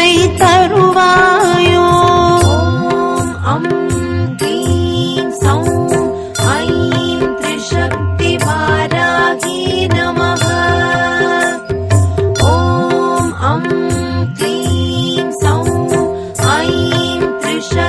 वायो ॐ अं சௌம் ஐம் திரிசக்தி வாராகி नमः। ஓம் அம் ீம் சௌம் ஐம் திரிசக்தி